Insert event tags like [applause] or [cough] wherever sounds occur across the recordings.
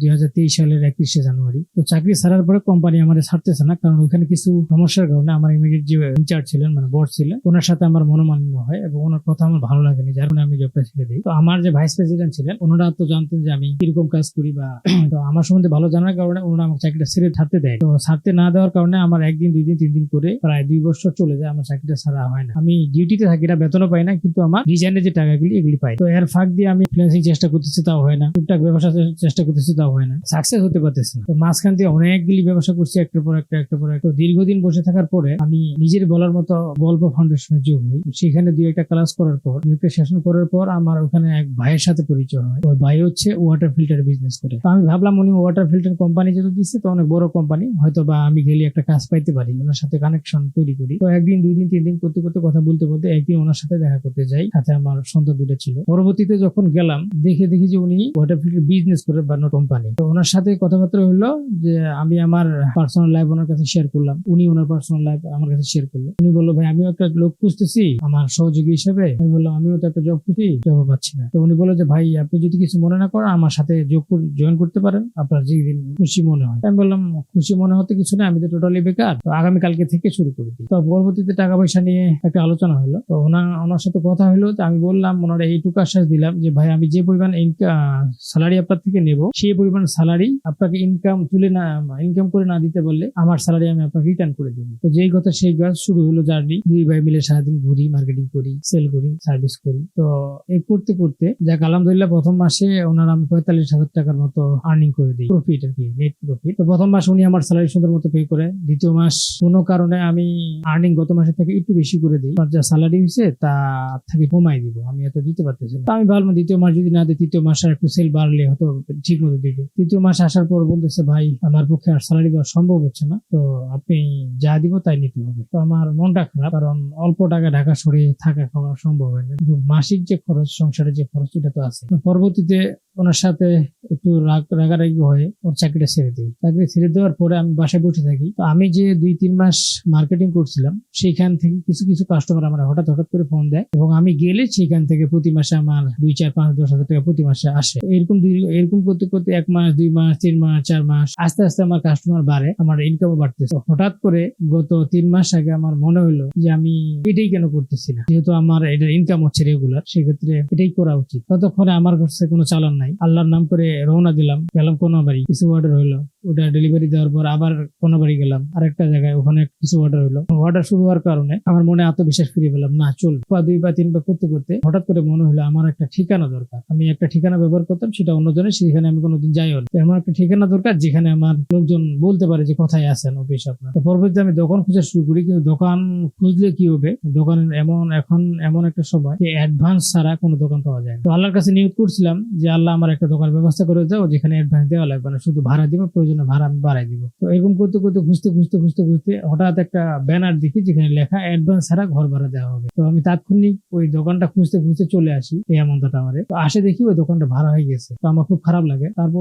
দুই হাজার তেইশ সালের একত্রিশে জানুয়ারি। তো চাকরি ছাড়ার পরে কোম্পানি আমাদের ছাড়তেছে না, কারণ ওখানে কিছু সমস্যার কারণে আমার ইমিডিয়েট যে ইনচার্জ ছিলেন মানে বস ছিলেন, ওনার সাথে আমার মনোমালিন্য হয় এবং ওনার কথা আমার ভালো লাগেনি, যার কারণে আমি জবটা ছেড়ে দিই। তো আমার যে ভাইস প্রেসিডেন্ট ছিলেন, ওনারা তো জানতেন যে আমি কীরকম কাজ করি বা [clears throat] তো আমার সম্বন্ধে ভালো জানার কারণে ওনারা আমার চাকরিটা ছেড়ে ছাড়তে দেয়। তো ছাড়তে না দেওয়ার কারণে আমার একদিন, দুই দিন, তিন দিন করে প্রায় দুই বছর চলে যায় আমার চাকরিটা ছাড়া হয় না। আমি ডিউটিতে থাকি না বেতনও পাই না, কিন্তু আমার রিজাইনের যে টাকাগুলি এগুলি পাই। তো এর ফাঁক দিয়ে আমি ফ্রিল্যান্সিং চেষ্টা করতেছি, তাও হয় না। টুকটাক ব্যবসা চেষ্টা করতেছি, তাও হয় না। সাকসেস হতে পারতেছি না। তো মাঝখান দিয়ে অনেকগুলি ব্যবসা করছি, একটার পর একটা একটা পর একটা। দীর্ঘদিন বসে থাকার পরে আমি নিজের বলার মতো গল্প ফাউন্ডেশনে যোগ হই। সেখানে দুই একটা ক্লাস করার পর, দুই একটা করার পর আমার ওখানে এক ভাইয়ের সাথে পরিচয় হয়। ওই ভাই হচ্ছে ওয়াটার ফিল্টার বিজনেস করে। তো আমি ভাবলাম উনি ওয়াটার ফিল্টার কোম্পানি যেহেতু দিচ্ছে তো অনেক বড় কোম্পানি হয়তো বা আমি গেলে একটা কাজ পাইতে পারি, ওনার সাথে কানেকশন তৈরি করি। তো একদিন, দুই দিন, তিন দিন করতে করতে কথা বলতে বলতে একদিন ওনার সাথে দেখা করতে যাই। সাথে আমার সন্তান দুইটা ছিল। পরবর্তীতে যখন গেলাম, দেখে দেখি যে উনি ওয়াটার ফিল্টার বিজনেস করে বানানো কোম্পানি তো ওনার সাথে কথাবার্তা হলো যে আমি আমার পার্সোনাল লাইফ ওনার কাছে শেয়ার করলাম। উনি ওনার পার্সোনাল লাইফ আমার কাছে শেয়ার করল। উনি বলল, ভাই, আমিও একটা লোক খুঁজতেছি আমার সহযোগী হিসেবে। আমি বললাম, আমিও তো একটা জব খুঁজি জব পাচ্ছি না। তো উনি বলল যে, ভাই, আপনি যদি কিছু মনে না করেন, আমার সাথে যোগ জয়েন করতে পারেন। আপনার যেদিন খুশি মনে হয়। আমি বললাম, খুশি মনে হতে কিছু না, আমি তো টোটালি বেকার। তো আগামী কালকে থেকে শুরু করে দিই। তো পরবর্তীতে টাকা পয়সা নিয়ে একটা আলোচনা হলো। তো ওনা ওনার সাথে কথা হলো তো আমি বললাম, ওনারা এইটুকু আশ্বাস দিলাম যে, ভাই, আমি যে পরিমাণ স্যালারি আপনার থেকে নেব সেই স্যালারি আপনাকে ইনকাম তুলে না ইনকাম করে না দিতে বললে আমার স্যালারি আমি আপনাকে রিটার্ন করে দেবো। তো যেই কথা সেই কাজ শুরু হলো জার্নি দুই ভাই মিলে সারাদিন ঘুরি মার্কেটিং করি সেল করি সার্ভিস করি। তো এই করতে করতে, যাক আলহামদুলিল্লাহ প্রথম মাসে ওনার আমি পঁয়তাল্লিশ হাজার টাকার মতো আর্নিং করে দিই। প্রফিট আর কি নেট প্রফিট তো প্রথম মাস উনি আমার স্যালারি সুন্দর মতো পে করে, দ্বিতীয় মাস কোনো কারণে আমি আর্নিং গত মাসের থেকে একটু বেশি করে দিই। আর যা স্যালারি হয়েছে তা থেকে কমাই দিব, আমি এত দিতে পারতেছি না। আমি ভাবলাম দ্বিতীয় মাস যদি না দিই, তৃতীয় মাস একটু সেল বাড়লে হয়তো ঠিক মতো দিবে। তৃতীয় মাস আসার পর বলতেছে, ভাই, আমার পক্ষে আর স্যালারি দেওয়া সম্ভব হচ্ছে না। তো আপনি যা দিব তাই নিতে হবে। তো আমার মনটা খারাপ, কারণ অল্প টাকা ঢাকা সরে থাকা খাওয়া সম্ভব হয় না। কিন্তু মাসিক যে খরচ, সংসারের যে খরচ, এটা তো আছে। পরবর্তীতে ওনার সাথে একটু রাগ, রাগারাগি হয়ে ওর চাকরিটা ছেড়ে দিই। চাকরি ছেড়ে দেওয়ার পরে আমি বাসায় বসে থাকি। তো আমি যে দুই, তিন মাস মার্কেটিং করছিলাম, সেইখান থেকে কিছু কিছু কাস্টমার আমার হঠাৎ হঠাৎ করে ফোন দেয় এবং আমি গেলে সেখান থেকে প্রতি মাসে আমার দুই, চার, পাঁচ, দশ হাজার টাকা প্রতি মাসে আসে। এরকম দুই, এরকম করতে করতে এক মাস, দুই মাস, তিন মাস, চার মাস, আস্তে আস্তে আমার কাস্টমার বাড়ে, আমার ইনকামও বাড়তেছে। হঠাৎ করে গত তিন মাস আগে আমার মনে হলো যে আমি এটাই কেন করতেছি না? যেহেতু আমার এটা ইনকাম হচ্ছে রেগুলার সেক্ষেত্রে এটাই করা উচিত। ততক্ষণে আমার কাছে কোনো চালান নাই। আল্লাহর নাম করে রওনা দিলাম, গেলাম কোনো বাড়ি কিছু অর্ডার হইল। ওটা ডেলিভারি দেওয়ার পর আবার কোনো বাড়ি গেলাম, আরেকটা জায়গায়, ওখানে কিছু অর্ডার হইল। অর্ডার শুরু হওয়ার কারণে আমার মনে আত্মবিশ্বাস ফিরে পেলাম, না, চল। বা দুই বা তিন বা করতে করতে হঠাৎ করে মনে হলো আমার একটা ঠিকানা দরকার। আমি একটা ঠিকানা ব্যবহার করতাম, সেটা অন্যজনের, সেখানে আমি যাই হল আমার একটা ঠিকানা দরকার যেখানে আমার লোকজন বলতে পারে যে কোথায় আছেন অফিস আপনার। তো পরবর্তীতে আমি দোকান খুঁজে শুরু করি, কিন্তু দোকান খুঁজলে কি হবে? দোকানের এমন, এখন এমন একটা সময় যে অ্যাডভান্স ছাড়া কোনো দোকান পাওয়া যায়। তো আল্লাহর কাছে নিয়োগ করছিলাম যে, আল্লাহ, আমার একটা দোকান ব্যবস্থা করে দাও, যেখানে অ্যাডভান্স দেওয়া লাগবে না, শুধু ভাড়া দিব, প্রয়োজনে ভাড়া আমি বাড়াই দিব। তো এরকম করতে করতে, খুঁজতে খুঁজতে খুঁজতে খুঁজতে হঠাৎ একটা ব্যানার দেখি যেখানে লেখা অ্যাডভান্স ছাড়া ঘর ভাড়া দেওয়া হবে। তো আমি তাৎক্ষণিক ওই দোকানটা খুঁজতে খুঁজতে চলে আসি, এই এমনটা টাওয়ারে। তো আসে দেখি ওই দোকানটা ভাড়া হয়ে গেছে। তো আমার খুব খারাপ লাগে। তারপর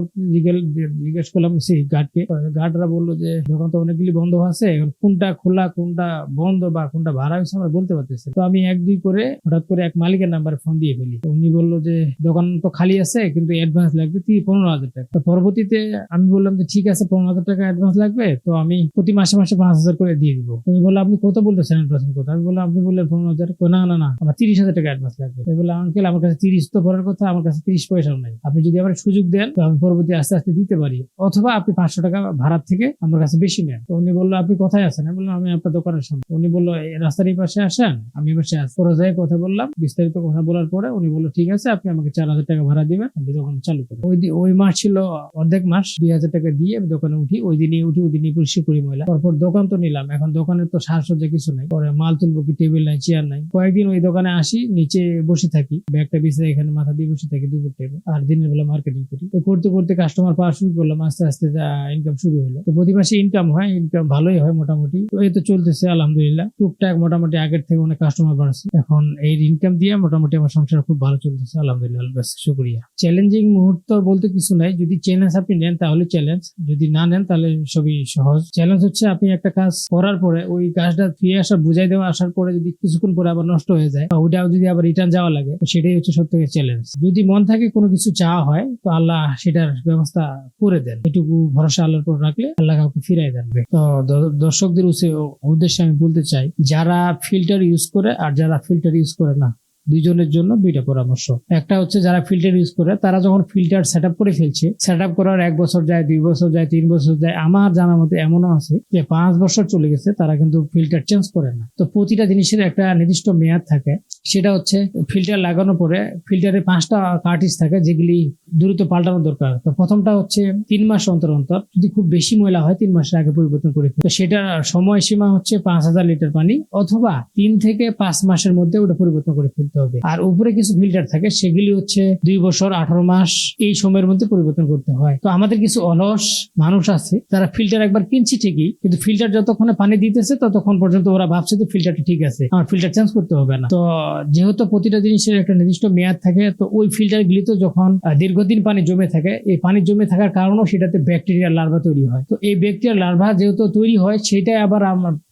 জিজ্ঞেস করলাম সেই গার্ডকে গার্ডরা বলল যে, দোকান তো অনেকগুলি বন্ধ আছে, এখন কোনটা খোলা, কোনটা বন্ধ বা কোনটা ভাড়া হয়েছে আমরা বলতে পারতেছি তো আমি এক দুই করে হঠাৎ করে এক মালিকের নাম্বারে ফোন দিয়ে ফেলি। উনি বলল যে, দোকান তো খালি আছে, কিন্তু অ্যাডভান্স লাগবে তুই পনেরো হাজার টাকা। তো পরবর্তীতে আমি বললাম যে, ঠিক আছে, পনেরো হাজার টাকা অ্যাডভান্স লাগবে, তো আমি প্রতি মাসে মাসে পাঁচ হাজার করে দিয়ে দিব। তুমি বলল আপনি কত বলতেছেন অ্যাডভান্স কত আমি বললাম, আপনি বললেন পনেরো হাজার না না না, আমার তিরিশ হাজার টাকা অ্যাডভান্স লাগবে। বললাম আঙ্কেল আমার কাছে তিরিশ তো ভরার কথা, আমার কাছে তিরিশ পয়সাও নাই। আপনি যদি আমার সুযোগ দেন, তো আমি পরবর্তী আস্তে আস্তে দিতে পারি। অথবা আপনি পাঁচশো টাকা ভাড়ার থেকে আমার কাছে বেশি নেন। তো উনি বলল, আপনি কোথায় আছেন? আমি বললাম, আমি আপনার দোকানের সামনে। উনি বলল রাস্তার এই পাশে আসেন, আমি এবার আসি পরে কথা বললাম, বিস্তারিত কথা বলার পরে উনি বলল, ঠিক আছে, আপনি আমাকে চার হাজার টাকা ভাড়া দিবেন, আমি দোকান চালু করি ওই দি- ওই মাস ছিল অর্ধেক মাস, দুই হাজার টাকা দিয়ে আমি দোকানে উঠি, ওই দিনই উঠি, ওই দিনই পরিষ্কার করি মহিলা। তারপর দোকান তো নিলাম, এখন দোকানে তো সাজসজ্জা কিছু নাই। পরে মাল তুলবো কি, টেবিল নাই, চেয়ার নাই। কয়েকদিন ওই দোকানে আসি, নিচে বসে থাকি, ব্যাগটা বিছাই এখানে মাথা দিয়ে বসে থাকি দুপুর টাইমে আর দিনের বেলা মার্কেটিং করি। তো করতে করতে কাস্টমার পাওয়া শুরু করলাম আস্তে আস্তে ইনকাম শুরু হলো। তো প্রতি মাসে ইনকাম হয় ইনকাম ভালোই হয় মোটামুটি। তো এই তো চলতেছে, আলহামদুলিল্লাহ। টুকটাক মোটামুটি আগের থেকে অনেক কাস্টমার বাড়ছে। এখন এই ইনকাম দিয়ে মোটামুটি আমার সংসার খুব ভালো চলতেছে, আলহামদুলিল্লাহ শুক্রিয়া। চ্যালেঞ্জিং মুহূর্ত বলতে কিছু নাই। যদি চ্যালেঞ্জ আপনি নেন, তাহলে চ্যালেঞ্জ যদি না নেন, তাহলে সবই সহজ। চ্যালেঞ্জ হচ্ছে আপনি একটা কাজ করার পরে, ওই কাজটা ফিরে আসা, বুঝাই দেওয়া, আসার পরে যদি কিছুক্ষণ পরে আবার নষ্ট হয়ে যায়, বা ওইটাও যদি আবার রিটার্ন যাওয়া লাগে সেটাই হচ্ছে সব থেকে চ্যালেঞ্জ যদি মন থাকে কোনো কিছু চাওয়া হয়, তো আল্লাহ সেটার ব্যবস্থা করে দেন। এটুকু ভরসা আল্লাহর উপর রাখলে আল্লাহ কাউকে ফিরাই দেবে তো দর্শকদের উদ্দেশ্যে আমি বলতে চাই, যারা ফিল্টার ইউজ করে আর যারা ফিল্টার ইউজ করে না দুইজনের জন্য দুইটা পরামর্শ। একটা হচ্ছে যারা ফিল্টার ইউজ করে, তারা যখন ফিল্টার সেট করে ফেলছে সেট করার এক বছর যায়, দুই বছর যায়, তিন বছর যায়, আমার জানা মতে এমনও আছে যে পাঁচ বছর চলে গেছে, তারা কিন্তু ফিল্টার চেঞ্জ করে না। তো প্রতিটা জিনিসের একটা নির্দিষ্ট মেয়াদ থাকে। সেটা হচ্ছে ফিল্টার লাগানোর পরে ফিল্টারে পাঁচটা কার্টিজ থাকে যেগুলি দ্রুত পাল্টানো দরকার। তো প্রথমটা হচ্ছে তিন মাস অন্তর অন্তর, যদি খুব বেশি ময়লা হয়, তিন মাসের আগে পরিবর্তন করে। তো সেটার সময়সীমা হচ্ছে পাঁচ হাজার লিটার পানি, অথবা তিন থেকে পাঁচ মাসের মধ্যে ওটা পরিবর্তন করে ফেলতে হবে। আর উপরে কিছু ফিল্টার থাকে, সেগুলি হচ্ছে দুই বছর, আঠারো মাস, এই সময়ের মধ্যে পরিবর্তন করতে হয়। তো আমাদের কিছু অলস মানুষ আছে যারা ফিল্টার একবার কিনছে ঠিকই, কিন্তু ফিল্টার যতক্ষণে পানি দিতেছে, ততক্ষণ পর্যন্ত ওরা ভাবছে যে ফিল্টারটা ঠিক আছে, আমার ফিল্টার চেঞ্জ করতে হবে না। তো যেহেতু প্রতিটা জিনিসের একটা নির্দিষ্ট মেয়াদ থাকে, তো ওই ফিল্টার গুলিতে যখন দীর্ঘদিন পানি জমে থাকে, এই পানি জমে থাকার কারণেও সেটাতে ব্যাকটেরিয়ার লার্ভা তৈরি হয়। তো এই ব্যাকটেরিয়ার লার্ভা যেহেতু তৈরি হয়, সেটাই আবার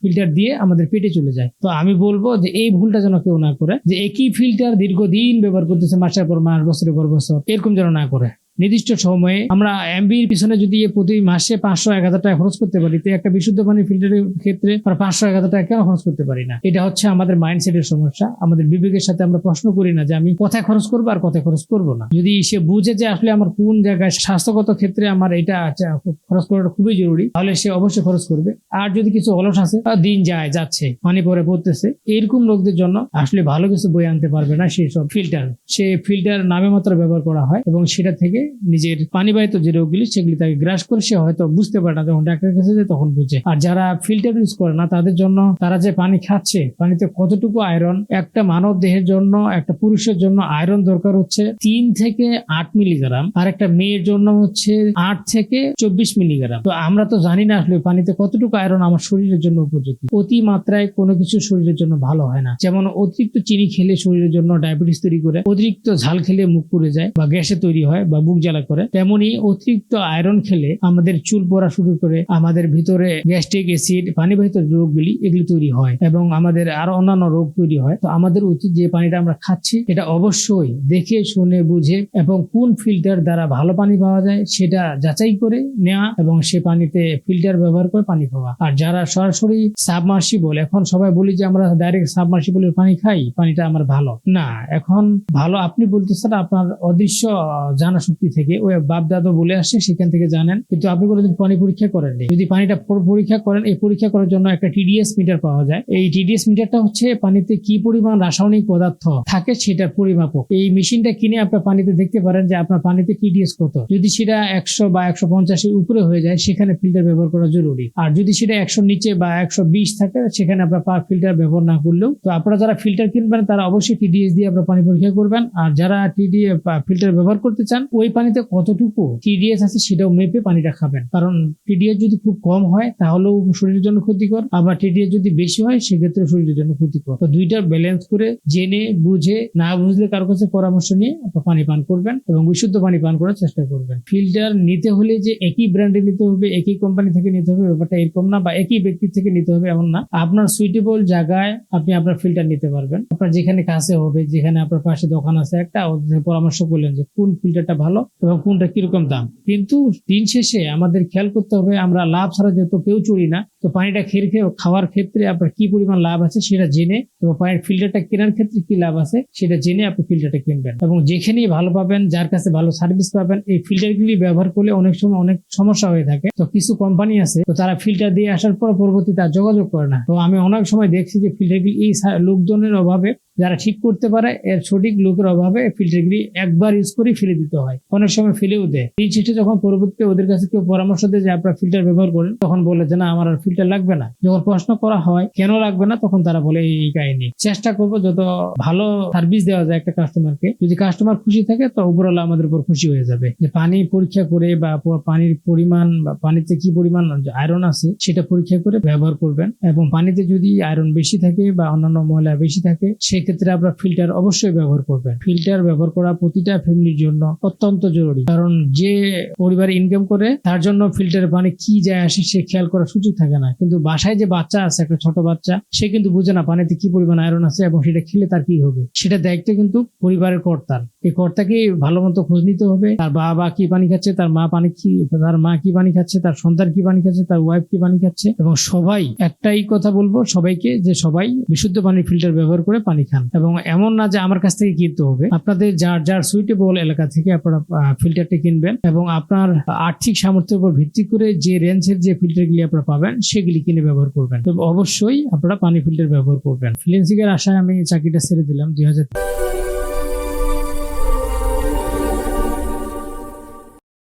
ফিল্টার দিয়ে আমাদের পেটে চলে যায়। তো আমি বলব যে এই ভুলটা যেন কেউ না করে, যে একই ফিল্টার দীর্ঘদিন ব্যবহার করতেছে মাসের পর মাস বছরের পর বছর এরকম যেন না করে। নির্দিষ্ট সময়ে আমরা এমবির পিছনে যদি প্রতি মাসে পাঁচশো এক হাজার টাকা খরচ করতে পারি তো একটা বিশুদ্ধ পানি ফিল্টারের ক্ষেত্রে আমরা পাঁচশো এক হাজার টাকা খরচ করতে পারি না। এটা হচ্ছে আমাদের মাইন্ডসেটের সমস্যা। আমাদের বিবেকের সাথে আমরা প্রশ্ন করি না যে আমি কোথায় খরচ করব আর কোথায় খরচ করব না। যদি সে বুঝে যে আসলে আমার কোন জায়গায় স্বাস্থ্যগত ক্ষেত্রে আমার এটা আচ্ছা, খরচ করাটা খুবই জরুরি তাহলে সে অবশ্যই খরচ করবে। আর যদি কিছু অলস আছে দিন যায় যাচ্ছে পানি পরে পড়তেছে এরকম লোকদের জন্য আসলে ভালো কিছু বই আনতে পারবে না সেই সব ফিল্টার সে ফিল্টার নামে মাত্র ব্যবহার করা হয় এবং সেটা থেকে নিজের পানিবাহিত যে রোগগুলি সেগুলি তাকে গ্রাস করে সে হয়তো বুঝতে পারে না, যখন ডাক্তারের কাছে যায় তখন বুঝে। আর যারা ফিল্টার ইউজ করে না, তাদের জন্য, তারা যে পানি খাচ্ছে, পানিতে কতটুকু আয়রন একটা মানব দেহের জন্য, একটা পুরুষের জন্য আয়রন দরকার হচ্ছে তিন থেকে আট মিলিগ্রাম আর একটা মেয়ের জন্য হচ্ছে আট থেকে চব্বিশ মিলিগ্রাম তো আমরা তো জানি না আসলে পানিতে কতটুকু আয়রন আমার শরীরের জন্য উপযোগী। অতি মাত্রায় কোনো কিছু শরীরের জন্য ভালো হয় না। যেমন অতিরিক্ত চিনি খেলে শরীরের জন্য ডায়াবেটিস তৈরি করে, অতিরিক্ত ঝাল খেলে মুখ পুড়ে যায় বা গ্যাসে তৈরি হয় বা বুক জ্বালা করে, তেমনি অতিরিক্ত আয়রন খেলে আমাদের চুল পড়া শুরু করে, আমাদের ভিতরে গ্যাস্ট্রিক অ্যাসিড পানিবাহিত রোগগুলি এগুলি তৈরি হয় এবং আমাদের আরও অন্যান্য রোগ তৈরি হয়। তো আমাদের উচিত যে পানিটা আমরা খাচ্ছি, এটা অবশ্যই দেখে, শুনে, বুঝে এবং কোন ফিল্টার দ্বারা ভালো পানি পাওয়া যায় সেটা যাচাই করে নেওয়া এবং সে পানিতে ফিল্টার ব্যবহার করে পানি খাওয়া। আর যারা সরাসরি সাবমার্সিবল এখন সবাই বলি যে আমরা ডাইরেক্ট সাবমার্সিবলের পানি খাই, পানিটা আমার ভালো। না, এখন ভালো আপনি বলতেছেন, আপনার অদৃশ্য জানা শক্তি থেকে ওই বাপ দাদু বলে আসে সেখান থেকে জানেন। কিন্তু আপনি কোনোদিন পানি পরীক্ষা করেননি। যদি পানিটা পরীক্ষা করেন, এই পরীক্ষা করার জন্য একটা টিডিএস মিটার পাওয়া যায়। এই টিডিএস মিটারটা হচ্ছে পানিতে কি পরিমাণ রাসায়নিক পদার্থ থাকে সেটার পরিমাপক। এই মেশিনটা কিনে আপনার পানিতে দেখতে পারেন যে আপনার পানিতে টিডিএস কত। যদি সেটা একশো বা একশো পঞ্চাশের উপরে হয়ে যায়, সেখানে ফিল্টার ব্যবহার করা জরুরি। আর যদি সেটা একশো নিচে বা একশো বিশ থাকে, সেখানে আপনার ফিল্টার ব্যবহার না করলেও। তো আপনারা যারা ফিল্টার কিনবেন, তারা অবশ্যই টিডিএস দিয়ে আপনার পানি পরীক্ষা করবেন। আর যারা টিডিএ ফিল্টার ব্যবহার করতে চান, ওই পানিতে কতটুকু টিডিএস আছে সেটাও মেপে পানিটা খাবেন। কারণ টিডিএস যদি খুব কম হয়, তাহলেও শরীরের জন্য ক্ষতিকর। আবার টিডিএস যদি বেশি হয়, সেক্ষেত্রে শরীরের জন্য ক্ষতিকর। তো দুইটার ব্যালেন্স করে জেনে, বুঝে, না বুঝলে কারও কাছে পরামর্শ নিয়ে পানি পান করবেন এবং বিশুদ্ধ পানি পান করার চেষ্টা করবেন। ফিল্টার নিতে হলে যে একই ব্র্যান্ডে নিতে হবে, একই কোম্পানি থেকে নিতে হবে, ব্যাপারটা এরকম না বা একই ব্যক্তির থেকে নিতে হবে এমন না। আপনার সুইটেবল জায়গায় আপনি আপনার ফিল্টার নিতে পারবেন। আপনার যেখানে কাছে হবে, যেখানে আপনার পাশে দোকান আছে, একটা পরামর্শ করলেন যে কোন ফিল্টারটা ভালো এবং কোনটা কীরকম দাম। কিন্তু দিন শেষে আমাদের খেয়াল করতে হবে, আমরা লাভ ছাড়া যেহেতু কেউ চুরি না, তো পানিটা খেয়ে খেয়ে খাওয়ার ক্ষেত্রে আপনার কি পরিমাণ লাভ আছে সেটা জেনে এবং পানির ফিল্টারটা কেনার ক্ষেত্রে কি লাভ আছে সেটা জেনে আপনি ফিল্টারটা কিনবেন। এবং যেখানেই ভালো পাবেন, যার কাছে ভালো সার্ভিস পাবেন, এই ফিল্টারগুলি ব্যবহার করলে অনেক সময় অনেক সমস্যা হয়ে থাকে। তো কিছু কোম্পানি আছে, তো তারা ফিল্টার দিয়ে আসার পর পরবর্তীতে আর যোগাযোগ করে না। তো আমি অনেক সময় দেখছি যে ফিল্টারগুলি এই লোকজনের অভাবে যারা ঠিক করতে পারে, এর সঠিক লোকের অভাবে ফিল্টারগুলি একবার ইউজ করে ফেলে দিতে হয়। অনেক সময় ফেলেও দেয়। এই শেষে যখন পরবর্তীতে ওদের কাছে কেউ পরামর্শ দেয় যে, আপনারা ফিল্টার ব্যবহার করেন, তখন বলে যে, না, আমার আর ফিল্টার লাগবে না। যখন প্রশ্ন করা হয়, কেন লাগবে না? তখন তারা বলে, এই কাহিনী। চেষ্টা করব যত ভালো সার্ভিস দেওয়া যায় একটা কাস্টমারকে যদি কাস্টমার খুশি থাকে, তো উপরওয়ালা আমাদের উপর খুশি হয়ে যাবে। যে, পানি পরীক্ষা করে বা পানির পরিমাণ বা পানিতে কি পরিমাণ আয়রন আছে, সেটা পরীক্ষা করে ব্যবহার করবেন। এবং পানিতে যদি আয়রন বেশি থাকে বা অন্যান্য ময়লা বেশি থাকে ক্ষেত্রে আপনার ফিল্টার অবশ্যই ব্যবহার করবেন। ফিল্টার ব্যবহার করা প্রতিটা ফ্যামিলির জন্য অত্যন্ত জরুরি। কারণ যে পরিবার ইনকাম করে, তার জন্য ফিল্টারের পানি কি যায় আসে সে খেয়াল করার সুযোগ থাকে না। কিন্তু বাসায় যে বাচ্চা আছে, একটা ছোট বাচ্চা, সে কিন্তু বুঝে না পানিতে কি পরিমাণ আয়রন আছে এবং সেটা খেলে তার কি হবে। সেটা দায়িত্ব কিন্তু পরিবারের কর্তার। এই কর্তাকে ভালো মতো খোঁজ নিতে হবে। তার বাবা কি পানি খাচ্ছে, তার মা পানি কি, তার মা কি পানি খাচ্ছে, তার সন্তান কি পানি খাচ্ছে, তার ওয়াইফ কি পানি খাচ্ছে এবং সবাই, একটাই কথা বলব সবাইকে যে সবাই বিশুদ্ধ পানির ফিল্টার ব্যবহার করে পানি খান এবং এমন না যে আমার কাছ থেকে কিনতে হবে। আপনাদের যার যার সুইটেবল এলাকা থেকে আপনারা ফিল্টারটি কিনবেন এবং আপনার আর্থিক সামর্থ্যের উপর ভিত্তি করে যে রেঞ্জের যে ফিল্টারগুলি আপনারা পাবেন সেগুলি কিনে ব্যবহার করবেন। তবে অবশ্যই আপনারা পানি ফিল্টার ব্যবহার করবেন। ফিলেন্সিংয়ের আশায় আমি চাকরিটা ছেড়ে দিলাম। দুই হাজার